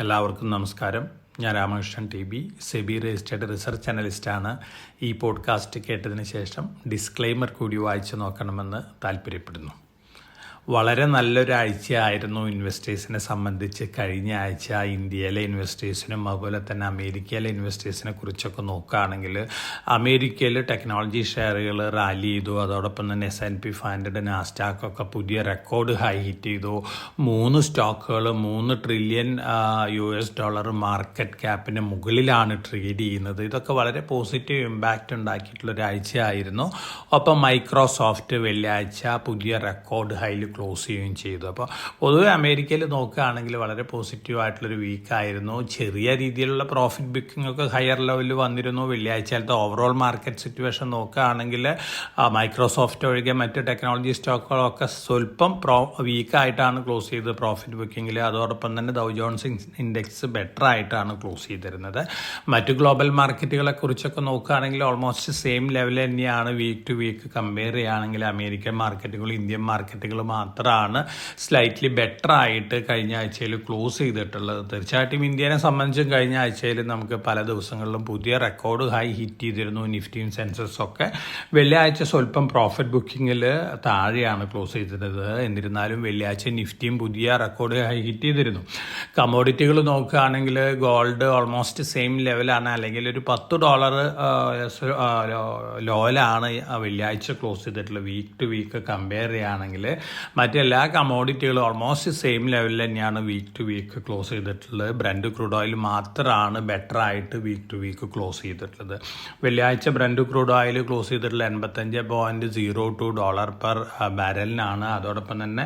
എല്ലാവർക്കും നമസ്കാരം. ഞാൻ Ramakrishnan T B SEBI registered research അനലിസ്റ്റാണ്. ഈ പോഡ്കാസ്റ്റ് കേട്ടതിന് ശേഷം ഡിസ്ക്ലെയിമർ കൂടി വായിച്ചു നോക്കണമെന്ന് താല്പര്യപ്പെടുന്നു. വളരെ നല്ലൊരു ആഴ്ചയായിരുന്നു ഇൻവെസ്റ്റേഴ്സിനെ സംബന്ധിച്ച് കഴിഞ്ഞ ആഴ്ച ഇന്ത്യയിലെ ഇൻവെസ്റ്റേഴ്സിനും അതുപോലെ തന്നെ അമേരിക്കയിലെ ഇൻവെസ്റ്റേഴ്സിനെ കുറിച്ചൊക്കെ നോക്കുകയാണെങ്കിൽ അമേരിക്കയിൽ ടെക്നോളജി ഷെയറുകൾ റാലി ചെയ്തു. അതോടൊപ്പം തന്നെ എസ് എൻ പി ഫാൻഡഡ് നാസ്റ്റാക്കൊക്കെ പുതിയ റെക്കോർഡ് ഹൈ ഹിറ്റ് ചെയ്തു. മൂന്ന് സ്റ്റോക്കുകൾ മൂന്ന് trillion U S dollar market ക്യാപ്പിന് മുകളിലാണ് ട്രേഡ് ചെയ്യുന്നത്. ഇതൊക്കെ വളരെ പോസിറ്റീവ് ഇമ്പാക്റ്റ് ഉണ്ടാക്കിയിട്ടുള്ള ഒരു ആഴ്ചയായിരുന്നു ഒപ്പം മൈക്രോസോഫ്റ്റ് വെള്ളിയാഴ്ച പുതിയ റെക്കോർഡ് ഹൈയിൽ ക്ലോസ് ചെയ്യുകയും ചെയ്തു. അപ്പോൾ പൊതുവെ അമേരിക്കയിൽ നോക്കുകയാണെങ്കിൽ വളരെ പോസിറ്റീവ് ആയിട്ടുള്ളൊരു വീക്കായിരുന്നു ചെറിയ രീതിയിലുള്ള പ്രോഫിറ്റ് ബുക്കിംഗ് ഒക്കെ ഹയർ ലെവലിൽ വന്നിരുന്നു. വെള്ളിയാഴ്ചത്തെ ഓവറോൾ മാർക്കറ്റ് സിറ്റുവേഷൻ നോക്കുകയാണെങ്കിൽ മൈക്രോസോഫ്റ്റ് ഒഴികെ മറ്റ് ടെക്നോളജി സ്റ്റോക്കുകളൊക്കെ സ്വല്പം പ്രോ വീക്കായിട്ടാണ് ക്ലോസ് ചെയ്തത് പ്രോഫിറ്റ് ബുക്കിങ്ങിൽ അതോടൊപ്പം തന്നെ ദൗ ജോൺസ് ഇൻഡെക്സ് ബെറ്റർ ആയിട്ടാണ് ക്ലോസ് ചെയ്തിരുന്നത്. മറ്റ് ഗ്ലോബൽ മാർക്കറ്റുകളെ കുറിച്ചൊക്കെ നോക്കുകയാണെങ്കിൽ ഓൾമോസ്റ്റ് സെയിം ലെവൽ തന്നെയാണ് വീക്ക് ടു വീക്ക് കമ്പയർ ചെയ്യുകയാണെങ്കിൽ അമേരിക്കൻ മാർക്കറ്റുകളും ഇന്ത്യൻ മാർക്കറ്റുകൾ മാത്രമാണ് സ്ലൈറ്റ്ലി ബെറ്റർ ആയിട്ട് കഴിഞ്ഞ ആഴ്ചയിൽ ക്ലോസ് ചെയ്തിട്ടുള്ളത്. തീർച്ചയായിട്ടും ഇന്ത്യനെ സംബന്ധിച്ചും കഴിഞ്ഞ ആഴ്ചയിൽ നമുക്ക് പല ദിവസങ്ങളിലും പുതിയ റെക്കോർഡ് ഹൈ ഹിറ്റ് ചെയ്തിരുന്നു. നിഫ്റ്റിയും സെൻസസും ഒക്കെ. വെള്ളിയാഴ്ച സ്വല്പം പ്രോഫിറ്റ് ബുക്കിങ്ങിൽ താഴെയാണ് ക്ലോസ് ചെയ്തിരുന്നത്. എന്നിരുന്നാലും വെള്ളിയാഴ്ച നിഫ്റ്റിയും പുതിയ റെക്കോർഡ് ഹൈ ഹിറ്റ് ചെയ്തിരുന്നു. കമോഡിറ്റികൾ നോക്കുകയാണെങ്കിൽ ഗോൾഡ് ഓൾമോസ്റ്റ് സെയിം ലെവലാണ് അല്ലെങ്കിൽ ഒരു പത്ത് ഡോളർ ലോയിലാണ് വെള്ളിയാഴ്ച ക്ലോസ് ചെയ്തിട്ടുള്ളത്. വീക്ക് ടു വീക്ക് കമ്പയർ ചെയ്യുകയാണെങ്കിൽ മറ്റെല്ലാ കമോഡിറ്റികളും ഓൾമോസ്റ്റ് സെയിം ലെവലിൽ തന്നെയാണ് വീക്ക് ടു വീക്ക് ക്ലോസ് ചെയ്തിട്ടുള്ളത്. ബ്രൻഡ് ക്രൂഡ് ഓയിൽ മാത്രമാണ് ബെറ്റർ ആയിട്ട് വീക്ക് ടു വീക്ക് ക്ലോസ് ചെയ്തിട്ടുള്ളത്. വെള്ളിയാഴ്ച ബ്രൻഡ് ക്രൂഡ് ഓയിൽ ക്ലോസ് ചെയ്തിട്ടുള്ള എൺപത്തഞ്ച് point zero two dollar per ബാരലിനാണ് അതോടൊപ്പം തന്നെ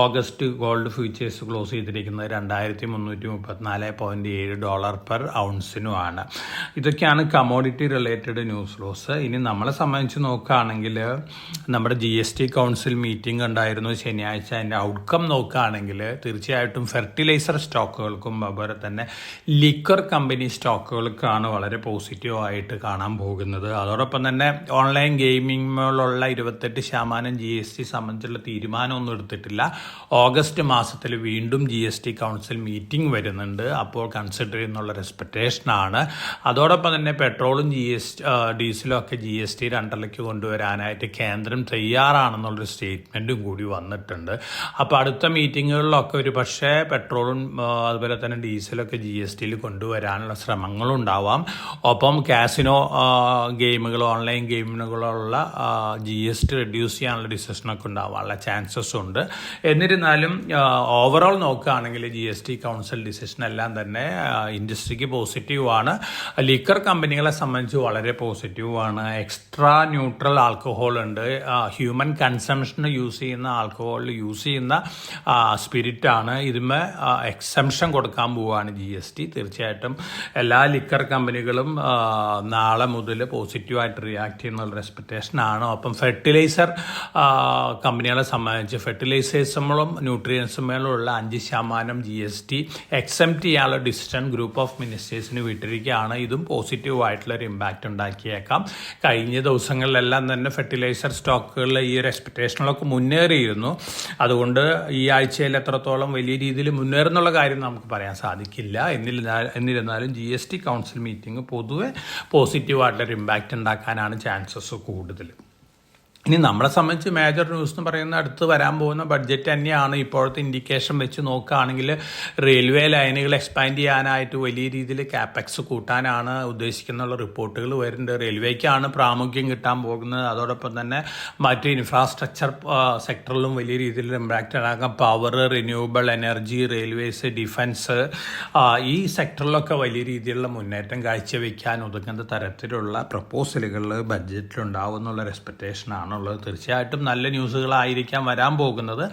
ഓഗസ്റ്റ് ഗോൾഡ് ഫ്യൂച്ചേഴ്സ് ക്ലോസ് ചെയ്തിരിക്കുന്നത് രണ്ടായിരത്തി മുന്നൂറ്റി മുപ്പത്തിനാല് പോയിന്റ് ഏഴ് ഡോളർ പെർ ഔൺസിനുമാണ് ഇതൊക്കെയാണ് കമോഡിറ്റി റിലേറ്റഡ് ന്യൂസ് ലോസ് ഇനി നമ്മളെ സംബന്ധിച്ച് നോക്കുകയാണെങ്കിൽ നമ്മുടെ G S T council meeting ഉണ്ടായിരുന്നു. ശനിയാഴ്ച അതിന്റെ ഔട്ട്കം നോക്കുകയാണെങ്കിൽ തീർച്ചയായിട്ടും ഫെർട്ടിലൈസർ സ്റ്റോക്കുകൾക്കും അതുപോലെ തന്നെ ലിക്വർ കമ്പനി സ്റ്റോക്കുകൾക്കാണ് വളരെ പോസിറ്റീവ് ആയിട്ട് കാണാൻ പോകുന്നത്. അതോടൊപ്പം തന്നെ ഓൺലൈൻ ഗെയിമിങ്ങിലുള്ള ഇരുപത്തെട്ട് ശതമാനം ജി എസ് ടി സംബന്ധിച്ചുള്ള തീരുമാനമൊന്നും എടുത്തിട്ടില്ല. ഓഗസ്റ്റ് മാസത്തിൽ വീണ്ടും G S T council meeting വരുന്നുണ്ട്. അപ്പോൾ കൺസിഡർ ചെയ്യുന്നുള്ള എക്സ്പെക്റ്റേഷനാണ് അതോടൊപ്പം തന്നെ പെട്രോളും ജി എസ് ഡീസലും ഒക്കെ ജി എസ് ടി രണ്ടരയ്ക്ക് കൊണ്ടുവരാനായിട്ട് കേന്ദ്രം തയ്യാറാണെന്നുള്ളൊരു സ്റ്റേറ്റ്മെന്റും കൂടി വന്നിട്ടുണ്ട്. അപ്പോൾ അടുത്ത മീറ്റിങ്ങുകളിലൊക്കെ ഒരു പക്ഷേ പെട്രോളും അതുപോലെ തന്നെ ഡീസലൊക്കെ ജി എസ് ടിയിൽ കൊണ്ടുവരാനുള്ള ശ്രമങ്ങളുണ്ടാവാം. ഒപ്പം കാസിനോ ഗെയിമുകൾ ഓൺലൈൻ ഗെയിമുകളുള്ള ജി എസ് ടി റെഡ്യൂസ് ചെയ്യാനുള്ള ഡിസിഷനൊക്കെ ഉണ്ടാവാനുള്ള ചാൻസസ് ഉണ്ട്. എന്നിരുന്നാലും ഓവറോൾ നോക്കുകയാണെങ്കിൽ G S T council decision എല്ലാം തന്നെ ഇൻഡസ്ട്രിക്ക് പോസിറ്റീവാണ് ലിക്കർ കമ്പനികളെ സംബന്ധിച്ച് വളരെ പോസിറ്റീവാണ് എക്സ്ട്രാ ന്യൂട്രൽ ആൽക്കഹോൾ ഉണ്ട്. ഹ്യൂമൻ കൺസംഷന് യൂസ് ചെയ്യുന്ന ആൽക്കഹോളിൽ യൂസ് ചെയ്യുന്ന സ്പിരിറ്റാണ് ഇതിന്മേ എക്സംഷൻ കൊടുക്കാൻ പോവുകയാണ് ജി എസ് ടി തീർച്ചയായിട്ടും എല്ലാ ലിക്കർ കമ്പനികളും നാളെ മുതൽ പോസിറ്റീവായിട്ട് റിയാക്ട് ചെയ്യുന്ന എക്സ്പെക്റ്റേഷനാണ് അപ്പം ഫെർട്ടിലൈസർ കമ്പനികളെ സംബന്ധിച്ച് ഫെർട്ടിലൈസേഴ്സുകളും ന്യൂട്രിയൻസുമേലുള്ള അഞ്ച് ശതമാനം ജി എസ് ടി എക്സെപ്റ്റ് ചെയ്യാനുള്ള ഡിസിഷൻ ഗ്രൂപ്പ് ഓഫ് മിനിസ്റ്റേഴ്സിന് വിട്ടിരിക്കുകയാണ്. ഇതും പോസിറ്റീവ് ആയിട്ടുള്ള ഒരു ഇമ്പാക്റ്റ് ഉണ്ടാക്കിയേക്കാം. കഴിഞ്ഞ ദിവസങ്ങളിലെല്ലാം തന്നെ ഫെർട്ടിലൈസർ സ്റ്റോക്കുകളിൽ ഈ ഒരു എക്സ്പെക്റ്റേഷനുകളൊക്കെ മുന്നേറിയിരുന്നു. അതുകൊണ്ട് ഈ ആഴ്ചയിൽ എത്രത്തോളം വലിയ രീതിയിൽ മുന്നേറുന്നുള്ള കാര്യം നമുക്ക് പറയാൻ സാധിക്കില്ല. എന്നിരുന്നാൽ എന്നിരുന്നാലും G S T council meeting പൊതുവെ പോസിറ്റീവായിട്ടുള്ളൊരു ഇമ്പാക്റ്റ് ഉണ്ടാക്കാനാണ് ചാൻസസ് കൂടുതൽ ഇനി നമ്മളെ സംബന്ധിച്ച് മേജർ ന്യൂസ് എന്ന് പറയുന്ന അടുത്ത് വരാൻ പോകുന്ന ബഡ്ജറ്റ് തന്നെയാണ് ഇപ്പോഴത്തെ ഇൻഡിക്കേഷൻ വെച്ച് നോക്കുകയാണെങ്കിൽ റെയിൽവേ ലൈനുകൾ എക്സ്പാൻഡ് ചെയ്യാനായിട്ട് വലിയ രീതിയിൽ ക്യാപെക്സ് കൂട്ടാനാണ് ഉദ്ദേശിക്കുന്നുള്ള റിപ്പോർട്ടുകൾ വരുന്നുണ്ട്. റെയിൽവേക്കാണ് പ്രാമുഖ്യം കിട്ടാൻ പോകുന്നത്. അതോടൊപ്പം തന്നെ മറ്റ് ഇൻഫ്രാസ്ട്രക്ചർ സെക്ടറിലും വലിയ രീതിയിൽ ഇമ്പാക്റ്റ് ഉണ്ടാക്കാം power renewable energy railways defence ഈ സെക്ടറിലൊക്കെ വലിയ രീതിയിലുള്ള മുന്നേറ്റം കാഴ്ചവെക്കാൻ ഒതുങ്ങുന്ന തരത്തിലുള്ള പ്രപ്പോസലുകൾ ബഡ്ജറ്റിലുണ്ടാവും എന്നുള്ള എക്സ്പെക്റ്റേഷനാണ് ആണുള്ളത് തീർച്ചയായിട്ടും നല്ല ന്യൂസുകളായിരിക്കാം വരാൻ പോകുന്നത്.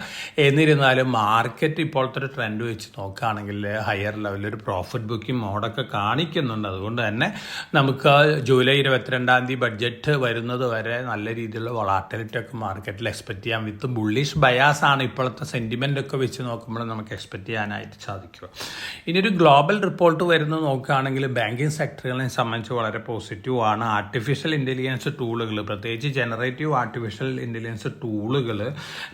എന്നിരുന്നാലും മാർക്കറ്റ് ഇപ്പോഴത്തെ ഒരു ട്രെൻഡ് വെച്ച് നോക്കുകയാണെങ്കിൽ ഹയർ ലെവലിൽ ഒരു പ്രോഫിറ്റ് ബുക്കിംഗ് മോഡൊക്കെ കാണിക്കുന്നുണ്ട്. അതുകൊണ്ട് തന്നെ നമുക്ക് ജൂലൈ ഇരുപത്തിരണ്ടാം തീയതി ബഡ്ജറ്റ് വരുന്നത് വരെ നല്ല രീതിയിലുള്ള വളാട്ടിലിറ്റി ഒക്കെ മാർക്കറ്റിൽ എക്സ്പെക്ട് ചെയ്യാം. വിത്ത് ബുള്ളിഷ് ബയാസ് ആണ് ഇപ്പോഴത്തെ സെന്റിമെന്റ് ഒക്കെ വെച്ച് നോക്കുമ്പോൾ നമുക്ക് എക്സ്പെക്ട് ചെയ്യാനായിട്ട് സാധിക്കുക. ഇനി ഒരു ഗ്ലോബൽ റിപ്പോർട്ട് വരുന്നത് നോക്കുകയാണെങ്കിൽ ബാങ്കിങ് സെക്ടറുകളെ സംബന്ധിച്ച് വളരെ പോസിറ്റീവ് ആണ്. ആർട്ടിഫിഷ്യൽ ഇന്റലിജൻസ് ടൂളുകൾ പ്രത്യേകിച്ച് ജനറേറ്റീവ് ആർട്ടിഫിഷ്യൽ ഇന്റലിജൻസ് ടൂളുകൾ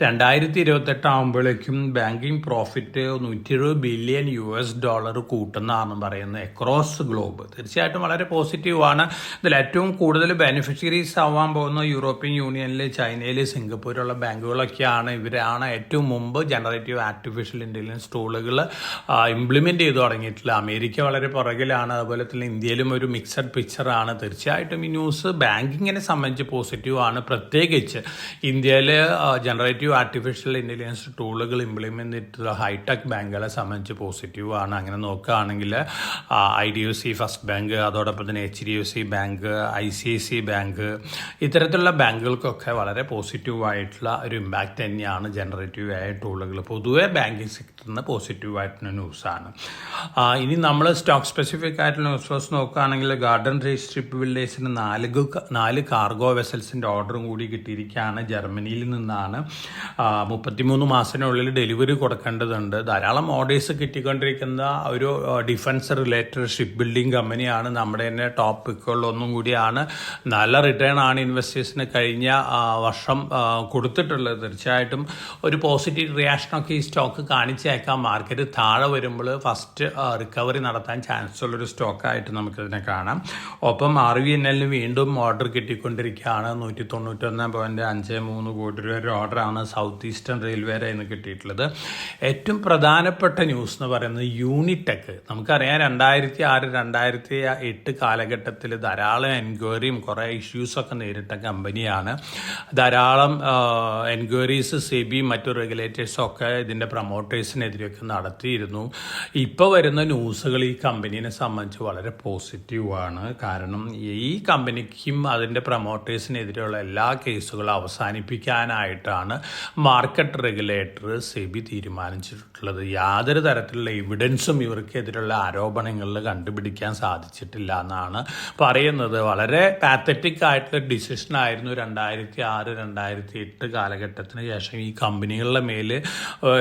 രണ്ടായിരത്തി ഇരുപത്തെട്ട് ആകുമ്പോഴേക്കും ബാങ്കിങ് പ്രോഫിറ്റ് നൂറ്റി എഴുപത് ബില്യൺ യു എസ് ഡോളർ കൂട്ടുന്നതാണ് പറയുന്നത് അക്രോസ് ഗ്ലോബ് തീർച്ചയായിട്ടും വളരെ പോസിറ്റീവാണ് ഇതിൽ ഏറ്റവും കൂടുതൽ ബെനിഫിഷ്യറീസ് ആവാൻ പോകുന്ന യൂറോപ്യൻ യൂണിയനിൽ ചൈനയിൽ സിംഗപ്പൂരുള്ള ബാങ്കുകളൊക്കെയാണ്. ഇവരാണ് ഏറ്റവും മുമ്പ് ജനറേറ്റീവ് ആർട്ടിഫിഷ്യൽ ഇന്റലിജൻസ് ടൂളുകൾ ഇംപ്ലിമെന്റ് ചെയ്തു തുടങ്ങിയിട്ടുള്ളത്. അമേരിക്ക വളരെ പുറകിലാണ്. അതുപോലെ തന്നെ ഇന്ത്യയിലും ഒരു മിക്സഡ് പിക്ചറാണ് തീർച്ചയായിട്ടും ഈ ന്യൂസ് ബാങ്കിങ്ങിനെ സംബന്ധിച്ച് പോസിറ്റീവാണ് പ്രത്യേകിച്ച് ഇന്ത്യയിൽ ജനറേറ്റീവ് ആർട്ടിഫിഷ്യൽ ഇന്റലിജൻസ് ടൂളുകൾ ഇംപ്ലിമെന്റ് ചെയ്തിട്ടുള്ള ഹൈടെക് ബാങ്കുകളെ സംബന്ധിച്ച് പോസിറ്റീവ് ആണ്. അങ്ങനെ നോക്കുകയാണെങ്കിൽ I D U C first bank അതോടൊപ്പം തന്നെ H D U C bank I C I C bank ഇത്തരത്തിലുള്ള ബാങ്കുകൾക്കൊക്കെ വളരെ പോസിറ്റീവായിട്ടുള്ള ഒരു ഇമ്പാക്റ്റ് തന്നെയാണ് ജനറേറ്റീവ് ആയ ടൂളുകൾ പൊതുവെ ബാങ്കിങ് സെക്ടറിന് പോസിറ്റീവായിട്ടുള്ള ന്യൂസാണ് ഇനി നമ്മൾ സ്റ്റോക്ക് സ്പെസിഫിക് ആയിട്ടുള്ള ന്യൂസ് വാസ് നോക്കുകയാണെങ്കിൽ ഗാർഡൻ റേസ് ട്രിപ്പ് നാല് നാല് കാർഗോ വെസൽസിന്റെ ഓർഡറും കൂടി കിട്ടിയിരിക്കുകയാണ്. ജർമ്മനിയിൽ നിന്നാണ് മുപ്പത്തിമൂന്ന് മാസത്തിനുള്ളിൽ ഡെലിവറി കൊടുക്കേണ്ടതുണ്ട്. ധാരാളം ഓർഡേഴ്സ് കിട്ടിക്കൊണ്ടിരിക്കുന്ന ഒരു ഡിഫൻസ് റിലേറ്റഡ് ഷിപ്പ് ബിൽഡിംഗ് കമ്പനിയാണ് നമ്മുടെ തന്നെ ടോപ്പ് കൂടിയാണ്. നല്ല റിട്ടേൺ ആണ് ഇൻവെസ്റ്റേഴ്സിന് കഴിഞ്ഞ വർഷം കൊടുത്തിട്ടുള്ളത്. തീർച്ചയായിട്ടും ഒരു പോസിറ്റീവ് റിയാക്ഷനൊക്കെ ഈ സ്റ്റോക്ക് കാണിച്ചേക്കാം. മാർക്കറ്റ് താഴെ വരുമ്പോൾ ഫസ്റ്റ് റിക്കവറി നടത്താൻ ചാൻസ് ഉള്ളൊരു സ്റ്റോക്കായിട്ട് നമുക്കിതിനെ കാണാം. ഒപ്പം ആർ വി എൻ എല്ലിന് വീണ്ടും ഓർഡർ കിട്ടിക്കൊണ്ടിരിക്കുകയാണ്. നൂറ്റി തൊണ്ണൂറ്റൊന്ന് പോയിന്റ് അഞ്ച് മൂന്ന് കോടി രൂപയുടെ ഓർഡറാണ് സൗത്ത് ഈസ്റ്റേൺ റെയിൽവേയുടെ നിന്ന് കിട്ടിയിട്ടുള്ളത്. ഏറ്റവും പ്രധാനപ്പെട്ട ന്യൂസ് എന്ന് പറയുന്നത് യൂണിടെക് നമുക്കറിയാം രണ്ടായിരത്തി ആറ് രണ്ടായിരത്തി എട്ട് കാലഘട്ടത്തിൽ ധാരാളം എൻക്വയറിയും കുറേ ഇഷ്യൂസൊക്കെ നേരിട്ട കമ്പനിയാണ് ധാരാളം എൻക്വയറീസ് സെബി മറ്റു റെഗുലേറ്റേഴ്സും ഒക്കെ ഇതിന്റെ പ്രൊമോട്ടേഴ്സിനെതിരെയൊക്കെ നടത്തിയിരുന്നു. ഇപ്പോൾ വരുന്ന ന്യൂസുകൾ ഈ കമ്പനീനെ സംബന്ധിച്ച് വളരെ പോസിറ്റീവാണ് കാരണം ഈ കമ്പനിക്കും അതിന്റെ പ്രൊമോട്ടേഴ്സിനെതിരെയുള്ള എല്ലാ കേസുകളും അവസാനിപ്പിക്കാനായിട്ടാണ് മാർക്കറ്റ് റെഗുലേറ്റർ സെബി തീരുമാനിച്ചിട്ടുള്ളത്. യാതൊരു തരത്തിലുള്ള എവിഡൻസും ഇവർക്കെതിരെയുള്ള ആരോപണങ്ങളിൽ കണ്ടുപിടിക്കാൻ സാധിച്ചിട്ടില്ല എന്നാണ് പറയുന്നത്. വളരെ പാത്തറ്റിക് ആയിട്ടുള്ള ഡിസിഷൻ ആയിരുന്നു രണ്ടായിരത്തി ആറ് രണ്ടായിരത്തി എട്ട് കാലഘട്ടത്തിന് ശേഷം ഈ കമ്പനികളുടെ മേൽ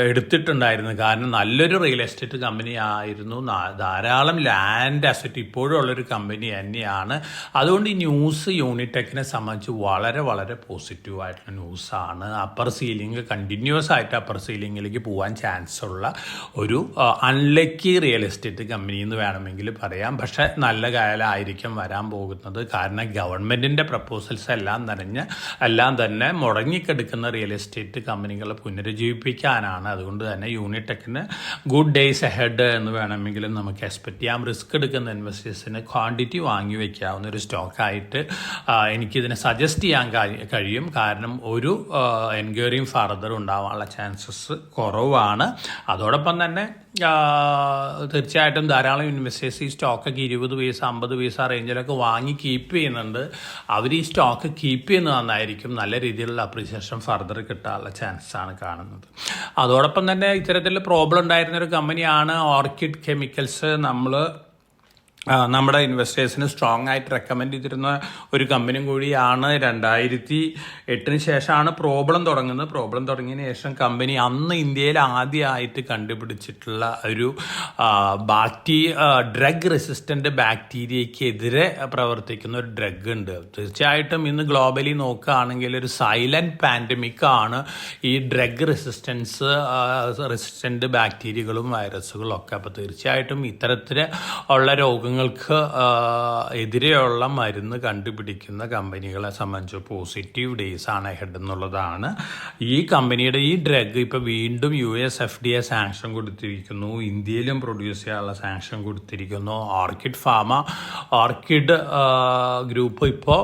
എടുത്തിട്ടുണ്ടായിരുന്നു കാരണം നല്ലൊരു റിയൽ എസ്റ്റേറ്റ് കമ്പനി ആയിരുന്നു. ധാരാളം ലാൻഡ് അസറ്റ് ഇപ്പോഴും ഉള്ളൊരു കമ്പനി തന്നെയാണ്. അതുകൊണ്ട് ഈ ന്യൂസ് യൂണിടെക്കിനെ സംബന്ധിച്ച് വളരെ വളരെ പോസിറ്റീവ് ആയിട്ടുള്ള ന്യൂസാണ് അപ്പർ സീലിംഗ് കണ്ടിന്യൂസ് ആയിട്ട് അപ്പർ സീലിംഗിലേക്ക് പോകാൻ ചാൻസ് ഉള്ള ഒരു അൺലക്കി റിയൽ എസ്റ്റേറ്റ് കമ്പനി എന്ന് വേണമെങ്കിൽ പറയാം. പക്ഷേ നല്ല കാലമായിരിക്കും വരാൻ പോകുന്നത്. കാരണം ഗവൺമെന്റിന്റെ പ്രപ്പോസൽസ് എല്ലാം നനഞ്ഞ് എല്ലാം തന്നെ മുടങ്ങിക്കെടുക്കുന്ന റിയൽ എസ്റ്റേറ്റ് കമ്പനികളെ പുനരുജ്ജീവിപ്പിക്കാനാണ്. അതുകൊണ്ട് തന്നെ യൂണിടെക്കിന് ഗുഡ് ഡേയ്സ് എഹെഡ് എന്ന് വേണമെങ്കിലും നമുക്ക് എക്സ്പെക്ട് ചെയ്യാം. റിസ്ക് എടുക്കുന്ന ഇൻവെസ്റ്റേഴ്സിന് ക്വാണ്ടിറ്റി വാങ്ങി വയ്ക്കാവുന്ന ഒരു സ്റ്റോക്കായിട്ട് എനിക്കിതിനെ സജസ്റ്റ് ചെയ്യാൻ കഴിയും. കാരണം ഒരു എൻക്വയറിയും ഫർദർ ഉണ്ടാവാനുള്ള ചാൻസസ് കുറവാണ്. അതോടൊപ്പം തന്നെ തീർച്ചയായിട്ടും ധാരാളം ഇൻവെസ്റ്റേഴ്സ് ഈ സ്റ്റോക്കൊക്കെ ഇരുപത് പൈസ അമ്പത് പൈസ റേഞ്ചിലൊക്കെ വാങ്ങി കീപ്പ് ചെയ്യുന്നുണ്ട്. അവർ ഈ സ്റ്റോക്ക് കീപ്പ് ചെയ്യുന്നത് നന്നായിരിക്കും. നല്ല രീതിയിലുള്ള അപ്രീസിയേഷൻ ഫർദർ കിട്ടാനുള്ള ചാൻസ് ആണ് കാണുന്നത്. അതോടൊപ്പം തന്നെ ഇത്തരത്തിൽ പ്രോബ്ലം ഉണ്ടായിരുന്ന ഒരു കമ്പനിയാണ് ഓർക്കിഡ് കെമിക്കൽസ്. നമ്മൾ നമ്മുടെ ഇൻവെസ്റ്റേഴ്സിന് സ്ട്രോങ് ആയിട്ട് റെക്കമെൻഡ് ചെയ്തിരുന്ന ഒരു കമ്പനിയും കൂടിയാണ് രണ്ടായിരത്തി എട്ടിന് ശേഷമാണ് പ്രോബ്ലം തുടങ്ങുന്നത്. പ്രോബ്ലം തുടങ്ങിയതിന് ശേഷം കമ്പനി അന്ന് ഇന്ത്യയിൽ ആദ്യമായിട്ട് കണ്ടുപിടിച്ചിട്ടുള്ള ഒരു ബാക്ടീ ഡ്രഗ് റെസിസ്റ്റന്റ് ബാക്ടീരിയക്കെതിരെ പ്രവർത്തിക്കുന്ന ഒരു ഡ്രഗ് ഉണ്ട്. തീർച്ചയായിട്ടും ഇന്ന് ഗ്ലോബലി നോക്കുകയാണെങ്കിൽ ഒരു സൈലന്റ് പാൻഡമിക് ആണ് ഈ ഡ്രഗ് റെസിസ്റ്റൻസ് റെസിസ്റ്റന്റ് ബാക്ടീരിയകളും വൈറസുകളും ഒക്കെ. അപ്പോൾ തീർച്ചയായിട്ടും ഇത്തരത്തിൽ ഉള്ള രോഗങ്ങൾക്ക് ആ, എതിരെയുള്ള മരുന്ന് കണ്ടുപിടിക്കുന്ന കമ്പനികളെ സംബന്ധിച്ച് പോസിറ്റീവ് ഡേയ്സ് ആണ് ഹെഡ് എന്നുള്ളതാണ്. ഈ കമ്പനിയുടെ ഈ ഡ്രഗ് ഇപ്പോൾ വീണ്ടും U S F D A sanction കൊടുത്തിരിക്കുന്നു. ഇന്ത്യയിലും പ്രൊഡ്യൂസ് ചെയ്യാനുള്ള സാങ്ഷൻ കൊടുത്തിരിക്കുന്നു. ഓർക്കിഡ് ഫാമ ഓർക്കിഡ് ഗ്രൂപ്പ് ഇപ്പോൾ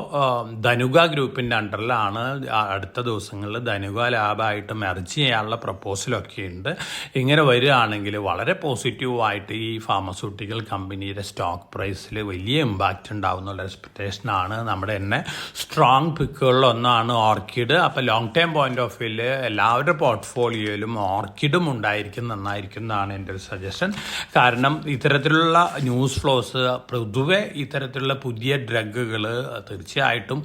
ധനുക ഗ്രൂപ്പിന്റെ അണ്ടറിലാണ് അടുത്ത ദിവസങ്ങളിൽ ധനുക ലാബായിട്ട് മെർജ് ചെയ്യാനുള്ള പ്രപ്പോസലൊക്കെ ഉണ്ട്. ഇങ്ങനെ വരികയാണെങ്കിൽ വളരെ പോസിറ്റീവായിട്ട് ഈ ഫാർമസ്യൂട്ടിക്കൽ കമ്പനിയുടെ സ്റ്റോക്ക് പ്രൈസിൽ വലിയ ഇമ്പാക്റ്റ് ഉണ്ടാവുന്നുള്ള എക്സ്പെക്റ്റേഷനാണ് നമ്മുടെ തന്നെ സ്ട്രോങ് പിക്കുകളിലൊന്നാണ് ഓർക്കിഡ് അപ്പോൾ ലോങ് ടൈം പോയിന്റ് ഓഫ് വ്യൂവിൽ എല്ലാവരുടെ പോർട്ട്ഫോളിയോയിലും ഓർക്കിഡും ഉണ്ടായിരിക്കും നന്നായിരിക്കും എന്നാണ് എന്റെ ഒരു സജഷൻ കാരണം ഇത്തരത്തിലുള്ള ന്യൂസ് ഫ്ലോസ് പൊതുവെ ഇത്തരത്തിലുള്ള പുതിയ ഡ്രഗുകൾ തീർച്ചയായിട്ടും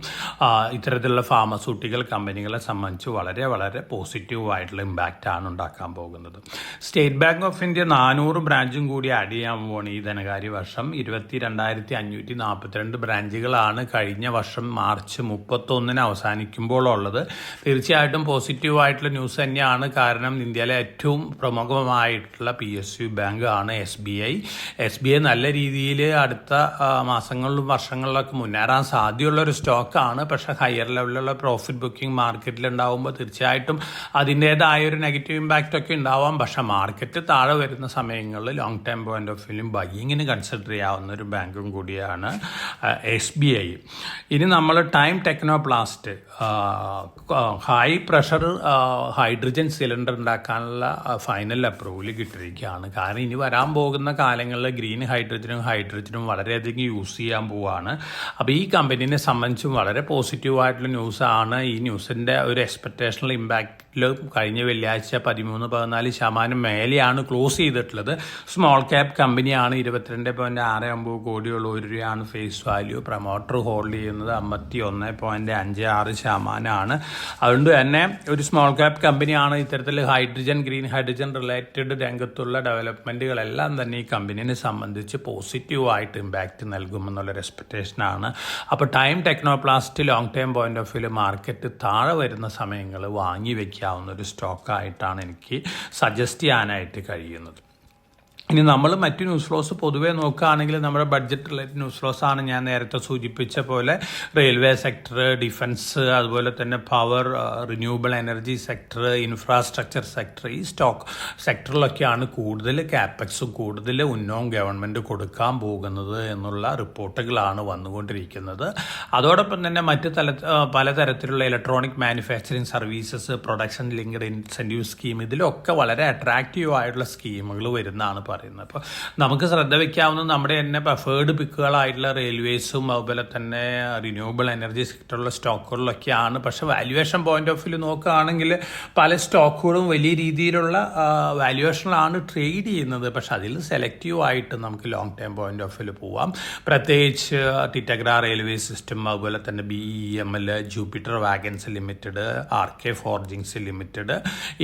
ഇത്തരത്തിലുള്ള ഫാർമസ്യൂട്ടിക്കൽ കമ്പനികളെ സംബന്ധിച്ച് വളരെ വളരെ പോസിറ്റീവായിട്ടുള്ള ഇമ്പാക്റ്റ് ആണ് ഉണ്ടാക്കാൻ പോകുന്നത്. സ്റ്റേറ്റ് ബാങ്ക് ഓഫ് ഇന്ത്യ നാനൂറ് ബ്രാഞ്ചും കൂടി ആഡ് ചെയ്യാൻ പോകണം ഈ ധനകാര്യ വർഷം. ഇരുപത്തി രണ്ടായിരത്തി അഞ്ഞൂറ്റി നാൽപ്പത്തിരണ്ട് ബ്രാഞ്ചുകളാണ് കഴിഞ്ഞ വർഷം മാർച്ച് മുപ്പത്തൊന്നിന് അവസാനിക്കുമ്പോൾ ഉള്ളത് തീർച്ചയായിട്ടും പോസിറ്റീവായിട്ടുള്ള ന്യൂസ് തന്നെയാണ്. കാരണം ഇന്ത്യയിലെ ഏറ്റവും പ്രമുഖമായിട്ടുള്ള പി എസ് യു ബാങ്ക് ആണ് S B I S B I നല്ല രീതിയിൽ അടുത്ത മാസങ്ങളിലും വർഷങ്ങളിലൊക്കെ മുന്നേറാൻ സാധ്യതയുള്ള ഒരു സ്റ്റോക്കാണ് പക്ഷേ ഹയർ ലെവലിലുള്ള പ്രോഫിറ്റ് ബുക്കിംഗ് മാർക്കറ്റിൽ ഉണ്ടാവുമ്പോൾ തീർച്ചയായിട്ടും അതിന്റേതായ ഒരു നെഗറ്റീവ് ഇമ്പാക്റ്റ് ഒക്കെ ഉണ്ടാവാം. പക്ഷേ മാർക്കറ്റ് താഴെ വരുന്ന സമയങ്ങളിൽ ലോങ് ടൈം പോയിന്റ് ഓഫ് വ്യൂലും ബൈയിങ്ങിന് കൺസിഡർ ചെയ്യാവുന്ന ഒരു ബാങ്കും കൂടിയാണ് എസ് ബി ഐ ഇനി നമ്മൾ Time Technoplast high pressure hydrogen cylinder ഉണ്ടാക്കാനുള്ള ഫൈനൽ അപ്രൂവൽ കിട്ടിയിരിക്കുകയാണ്. കാരണം ഇനി വരാൻ പോകുന്ന കാലങ്ങളിൽ ഗ്രീൻ ഹൈഡ്രജനും ഹൈഡ്രജനും വളരെയധികം യൂസ് ചെയ്യാൻ പോവാണ്. അപ്പോൾ ഈ കമ്പനീനെ സംബന്ധിച്ചും വളരെ പോസിറ്റീവായിട്ടുള്ള ന്യൂസാണ്. ഈ ന്യൂസിന്റെ ഒരു എക്സ്പെക്റ്റേഷണൽ ഇമ്പാക്റ്റിൽ കഴിഞ്ഞ വെള്ളിയാഴ്ച പതിമൂന്ന് പതിനാല് ശതമാനം മേലെയാണ് ക്ലോസ് ചെയ്തിട്ടുള്ളത്. സ്മോൾ ക്യാപ് കമ്പനിയാണ് ഇരുപത്തിരണ്ട് പോയിന്റ് ആറ് ഒമ്പത് കോടിയുള്ള ഒരു രൂപയാണ് ഫേസ് വാല്യൂ പ്രൊമോട്ടർ ഹോൾഡ് ചെയ്യുന്നത് അമ്പത്തി ഒന്ന് പോയിന്റ് അഞ്ച് ആറ് ശതമാനമാണ്. അതുകൊണ്ട് തന്നെ ഒരു സ്മോൾ ക്യാപ് കമ്പനിയാണ് ഇത്തരത്തിൽ ഹൈഡ്രജൻ ഗ്രീൻ ഹൈഡ്രജൻ റിലേറ്റഡ് രംഗത്തുള്ള ഡെവലപ്മെന്റുകളെല്ലാം തന്നെ ഈ കമ്പനിനെ സംബന്ധിച്ച് പോസിറ്റീവായിട്ട് ഇമ്പാക്റ്റ് നൽകുമെന്നുള്ളൊരു എക്സ്പെക്റ്റേഷനാണ് അപ്പോൾ Time Technoplast long time point of view market താഴെ വരുന്ന സമയങ്ങൾ വാങ്ങി വയ്ക്കാവുന്ന ഒരു സ്റ്റോക്കായിട്ടാണ് എനിക്ക് സജസ്റ്റ് ചെയ്യാനായിട്ട് കഴിയുന്നത്. ഇനി നമ്മൾ മറ്റു ന്യൂസ് ഫ്ലോസ് പൊതുവേ നോക്കുകയാണെങ്കിൽ നമ്മുടെ ബഡ്ജറ്റ് റിലേറ്റഡ് ന്യൂസ് ഫ്ലോസ് ആണ് ഞാൻ നേരത്തെ സൂചിപ്പിച്ച പോലെ റെയിൽവേ സെക്ടർ ഡിഫൻസ് അതുപോലെ തന്നെ power renewable energy sector infrastructure sector ഈ സ്റ്റോക്ക് സെക്ടറിലൊക്കെയാണ് കൂടുതൽ ക്യാപെക്സും കൂടുതൽ ഉന്നവും ഗവൺമെന്റ് കൊടുക്കാൻ പോകുന്നത് എന്നുള്ള റിപ്പോർട്ടുകളാണ് വന്നുകൊണ്ടിരിക്കുന്നത്. അതോടൊപ്പം തന്നെ മറ്റ് തല പലതരത്തിലുള്ള electronic manufacturing services production linked incentive scheme ഇതിലൊക്കെ വളരെ അട്രാക്റ്റീവ് ആയിട്ടുള്ള സ്കീമുകൾ വരുന്നതാണ് പറയുന്നത്. അപ്പോൾ നമുക്ക് ശ്രദ്ധ വയ്ക്കാവുന്ന നമ്മുടെ തന്നെ പ്രിഫേർഡ് പിക്കുകളായിട്ടുള്ള റെയിൽവേസും അതുപോലെ തന്നെ റിന്യൂവബിൾ എനർജി സെക്ടറിലുള്ള സ്റ്റോക്കുകളിലൊക്കെയാണ് പക്ഷെ വാല്യുവേഷൻ പോയിന്റ് ഓഫ് വ്യൂ നോക്കുകയാണെങ്കിൽ പല സ്റ്റോക്കുകളും വലിയ രീതിയിലുള്ള വാല്യുവേഷനിലാണ് ട്രേഡ് ചെയ്യുന്നത്. പക്ഷെ അതിൽ സെലക്റ്റീവ് ആയിട്ട് നമുക്ക് long time point of view പോവാം. പ്രത്യേകിച്ച് ടിറ്റഗ്ര റെയിൽവേ സിസ്റ്റം അതുപോലെ തന്നെ B E M L Jupiter wagons limited R K forgings limited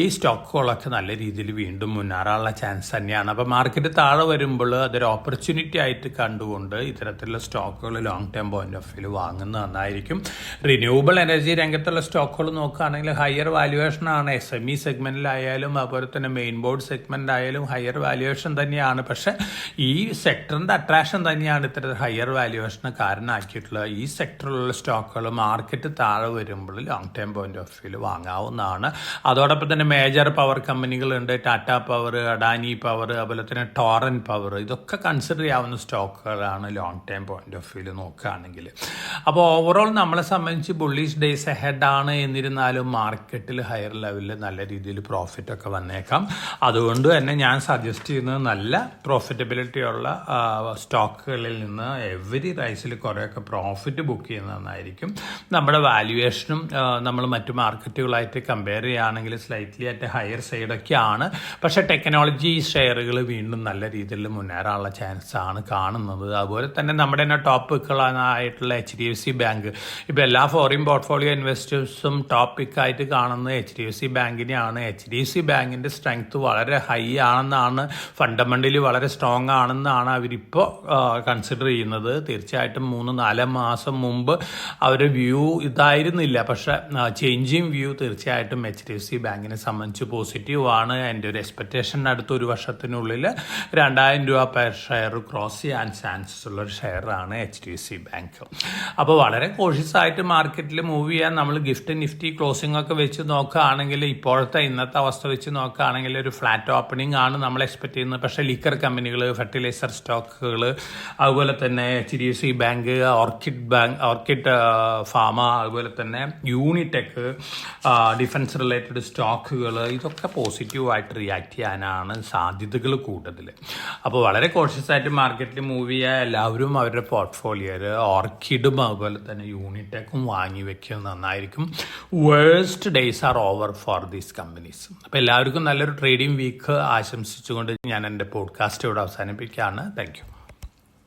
ഈ സ്റ്റോക്കുകളൊക്കെ നല്ല രീതിയിൽ വീണ്ടും മുന്നേറാനുള്ള ചാൻസ് തന്നെയാണ്. അപ്പോൾ മാർക്കറ്റ് താഴെ വരുമ്പോൾ അതൊരു ഓപ്പർച്യൂണിറ്റി ആയിട്ട് കണ്ടുകൊണ്ട് ഇത്തരത്തിലുള്ള സ്റ്റോക്കുകൾ long term point of view വാങ്ങുന്നത് നന്നായിരിക്കും. റിന്യൂവബിൾ എനർജി രംഗത്തുള്ള സ്റ്റോക്കുകൾ നോക്കുകയാണെങ്കിൽ ഹയർ വാല്യുവേഷൻ ആണ്. എസ് എം ഇ സെഗ്മെന്റിലായാലും അതുപോലെ തന്നെ മെയിൻ ബോർഡ് സെഗ്മെന്റ് ആയാലും ഹയർ വാല്യുവേഷൻ തന്നെയാണ്. പക്ഷെ ഈ സെക്ടറിന്റെ അട്രാക്ഷൻ തന്നെയാണ് ഇത്തരത്തിൽ ഹയർ വാല്യുവേഷന് കാരണമാക്കിയിട്ടുള്ളത് ഈ സെക്ടറിലുള്ള സ്റ്റോക്കുകൾ മാർക്കറ്റ് താഴെ വരുമ്പോൾ long term point of view വാങ്ങാവുന്നതാണ്. അതോടൊപ്പം തന്നെ മേജർ പവർ കമ്പനികളുണ്ട് ടാറ്റ പവർ അഡാനി പവർ അതുപോലെ തന്നെ ടോറൻ പവർ ഇതൊക്കെ കൺസിഡർ ചെയ്യാവുന്ന സ്റ്റോക്കുകളാണ് long time point of view നോക്കുകയാണെങ്കിൽ അപ്പോൾ ഓവറോൾ നമ്മളെ സംബന്ധിച്ച് ബുള്ളിഷ് ഡേയ്സ് ആണ് എന്നിരുന്നാലും മാർക്കറ്റിൽ ഹയർ ലെവലിൽ നല്ല രീതിയിൽ പ്രോഫിറ്റ് ഒക്കെ വന്നേക്കാം. അതുകൊണ്ട് തന്നെ ഞാൻ സജസ്റ്റ് ചെയ്യുന്നത് നല്ല പ്രോഫിറ്റബിലിറ്റി ഉള്ള സ്റ്റോക്കുകളിൽ നിന്ന് എവരി റൈസിൽ കുറേയൊക്കെ പ്രോഫിറ്റ് ബുക്ക് ചെയ്യുന്നത് നന്നായിരിക്കും. നമ്മുടെ വാല്യുവേഷനും നമ്മൾ മറ്റു മാർക്കറ്റുകളായിട്ട് കമ്പയർ ചെയ്യുകയാണെങ്കിൽ സ്ലൈറ്റ്ലി അറ്റ് ഹയർ സൈഡൊക്കെയാണ് പക്ഷേ ടെക്നോളജി ഷെയറുകൾ വീണ്ടും നല്ല രീതിയിൽ മുന്നേറാനുള്ള ചാൻസ് ആണ് കാണുന്നത്. അതുപോലെ തന്നെ നമ്മുടെ തന്നെ top പിക്കുകളായിട്ടുള്ള H D F C bank ഇപ്പോൾ എല്ലാ ഫോറിൻ പോർട്ട്ഫോളിയോ ഇൻവെസ്റ്റേഴ്സും ടോപ്പ് പിക്കായിട്ട് കാണുന്നത് എച്ച് ഡി എഫ് സി ബാങ്കിനെയാണ് എച്ച് ഡി എഫ് സി ബാങ്കിന്റെ സ്ട്രെങ്ത് വളരെ ഹൈ ആണെന്നാണ് ഫണ്ടമെന്റലി വളരെ സ്ട്രോങ് ആണെന്നാണ് അവരിപ്പോൾ കൺസിഡർ ചെയ്യുന്നത്. തീർച്ചയായിട്ടും മൂന്ന് നാല് മാസം മുമ്പ് അവരുടെ വ്യൂ ഇതായിരുന്നില്ല. പക്ഷേ ചേഞ്ചിങ് വ്യൂ തീർച്ചയായിട്ടും എച്ച് ഡി എഫ് സി ബാങ്കിനെ സംബന്ധിച്ച് പോസിറ്റീവ് ആണ്. എന്റെ ഒരു എക്സ്പെക്റ്റേഷൻ അടുത്ത ഒരു വർഷത്തിനുള്ളിൽ രണ്ടായിരം രൂപ പെർ ഷെയർ ക്രോസ് ചെയ്യാൻ ചാൻസസ് ഉള്ള ഒരു ഷെയറാണ് എച്ച് ഡി സി ബാങ്ക് അപ്പോൾ വളരെ കോഷ്യസ് ആയിട്ട് മാർക്കറ്റിൽ മൂവ് ചെയ്യാൻ നമ്മൾ ഗിഫ്റ്റ് നിഫ്റ്റി ക്ലോസിംഗ് ഒക്കെ വെച്ച് നോക്കുകയാണെങ്കിൽ ഇപ്പോഴത്തെ ഇന്നത്തെ അവസ്ഥ വെച്ച് നോക്കുകയാണെങ്കിൽ ഒരു ഫ്ലാറ്റ് ഓപ്പണിംഗ് ആണ് നമ്മൾ എക്സ്പെക്ട് ചെയ്യുന്നത്. പക്ഷേ ലിക്കർ കമ്പനികൾ ഫെർട്ടിലൈസർ സ്റ്റോക്കുകൾ അതുപോലെ തന്നെ H D C bank Orchid bank Orchid pharma അതുപോലെ തന്നെ യൂണിടെക് ഡിഫൻസ് റിലേറ്റഡ് സ്റ്റോക്കുകൾ ഇതൊക്കെ പോസിറ്റീവായിട്ട് റിയാക്ട് ചെയ്യാനാണ് സാധ്യതകൾ കൂടുതൽ കൂട്ടത്തിൽ അപ്പോൾ വളരെ കോഷ്യസ് ആയിട്ട് മാർക്കറ്റിൽ മൂവ് ചെയ്യുക എല്ലാവരും അവരുടെ പോർട്ട്ഫോളിയോയിൽ ഓർക്കിഡും അതുപോലെ തന്നെ യൂണിറ്റെക്കും വാങ്ങി വെക്കുന്നത് നന്നായിരിക്കും. Worst days are over for these companies അപ്പോൾ എല്ലാവർക്കും നല്ലൊരു ട്രേഡിംഗ് വീക്ക് ആശംസിച്ചുകൊണ്ട് ഞാൻ എന്റെ പോഡ്കാസ്റ്റ് ഇവിടെ അവസാനിപ്പിക്കുകയാണ്. താങ്ക്